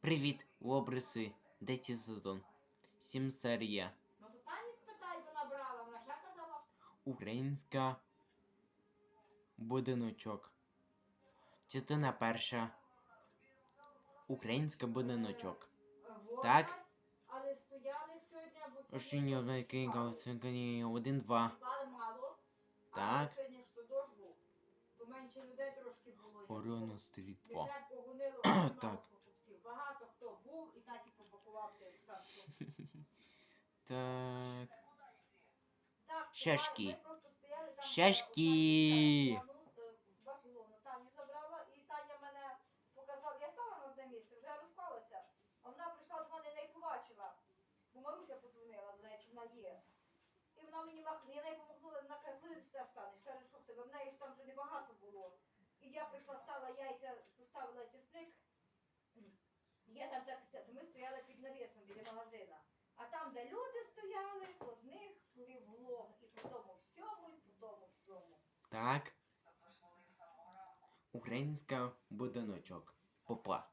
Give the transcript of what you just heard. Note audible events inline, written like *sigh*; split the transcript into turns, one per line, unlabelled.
Привіт, Лобриси. Третій сезон. Сім серія.
Ну.
Українська. Будиночок. Частина перша. Українська будиночок.
е,
Так.
Але стояли сьогодні, бо
Ощіння великий один, два. Так.
А сьогодні ж то дощ був. То менше людей трошки було.
Оріону стріт 2.
треба погонило, *clears throat*
Так.
покупців. Багато хто був і так і побакував Олександр. *laughs*
Так.
Так,
Шашки.
ми просто стояли там.
Шашки.
е, Таню забрала, і Таня мене показала. Я стала на одне місце, вже розклалася. А вона прийшла до мене і не побачила. Бо Маруся подзвонила до неї, чи вона є. І вона мені махнула, я неї помогла, вона каже, ти сюди встанеш? Каже, що в тебе? В неї ж там вже небагато було. І я прийшла, стала яйця, поставила чесник. Я там так то ми стояли під навісом біля магазина. А там, де люди стояли, то з них пливло. І по тому всьому, і по тому всьому.
Так. Українська будиночок. Попа.